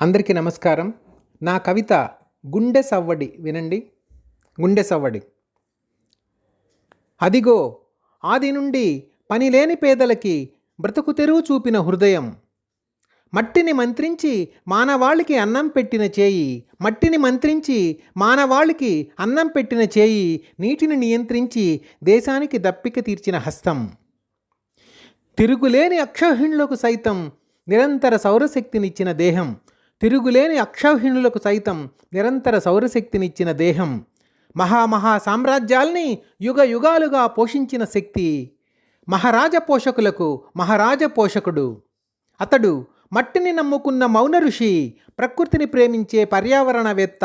అందరికీ నమస్కారం. నా కవిత గుండె సవ్వడి వినండి. గుండె సవ్వడి. అదిగో ఆది నుండి పని లేని పేదలకి బ్రతుకు తెరువు చూపిన హృదయం. మట్టిని మంత్రించి మానవాళికి అన్నం పెట్టిన చేయి మట్టిని మంత్రించి మానవాళికి అన్నం పెట్టిన చేయి నీటిని నియంత్రించి దేశానికి దప్పిక తీర్చిన హస్తం. తిరుగులేని అక్షహీణులకు సైతం నిరంతర సౌరశక్తినిచ్చిన దేహం. తిరుగులేని అక్షౌహిణులకు సైతం నిరంతర సౌరశక్తినిచ్చిన దేహం. మహామహా సామ్రాజ్యాల్ని యుగ యుగాలుగా పోషించిన శక్తి మహారాజ పోషకులకు మహారాజ పోషకుడు. అతడు మట్టిని నమ్ముకున్న మౌన ఋషి ప్రకృతిని ప్రేమించే పర్యావరణవేత్త.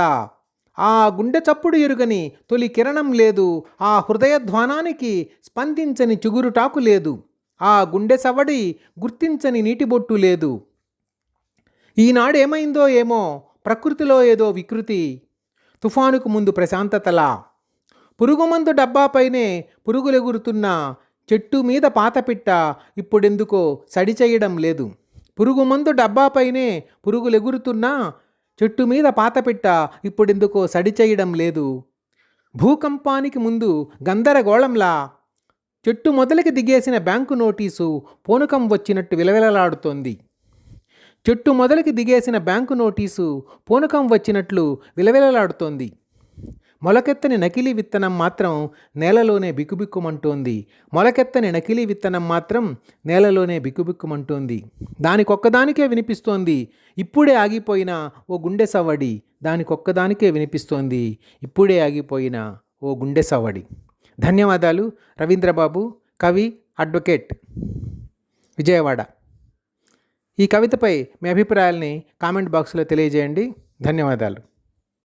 ఆ గుండె చప్పుడు ఎరుగని తొలి కిరణం లేదు ఆ హృదయధ్వానానికి స్పందించని చిగురుటాకు లేదు ఆ గుండె సవడి గుర్తించని నీటిబొట్టు లేదు. ఈనాడు ఏమైందో ఏమో ప్రకృతిలో ఏదో వికృతి. తుఫానుకు ముందు ప్రశాంతతలా. పురుగుమందు డబ్బాపైనే పురుగులెగురుతున్న చెట్టు మీద పాతపిట్ట ఇప్పుడెందుకో సడి చేయడం లేదు. పురుగుమందు డబ్బాపైనే పురుగులెగురుతున్నా చెట్టు మీద పాతపిట్ట ఇప్పుడెందుకో సడి చేయడం లేదు. భూకంపానికి ముందు గందరగోళంలా. చెట్టు మొదలకి దిగేసిన బ్యాంకు నోటీసు పూనకం వచ్చినట్టు విలవిలలాడుతోంది. చెట్టు మొదలకి దిగేసిన బ్యాంకు నోటీసు పూనకం వచ్చినట్లు విలవిలలాడుతోంది. మొలకెత్తని నకిలీ విత్తనం మాత్రం నేలలోనే బిక్కుబిక్కుమంటోంది. మొలకెత్తని నకిలీ విత్తనం మాత్రం నేలలోనే బిక్కుబిక్కుమంటోంది. దానికొక్కదానికే వినిపిస్తోంది. ఇప్పుడే ఆగిపోయిన ఓ గుండె సవ్వడి దానికొక్కదానికే వినిపిస్తోంది. ఇప్పుడే ఆగిపోయిన ఓ గుండె సవ్వడి ధన్యవాదాలు రవీంద్రబాబు కవి అడ్వకేట్. విజయవాడ. ఈ కవితపై మీ అభిప్రాయాల్ని కామెంట్ బాక్స్లో తెలియజేయండి. ధన్యవాదాలు.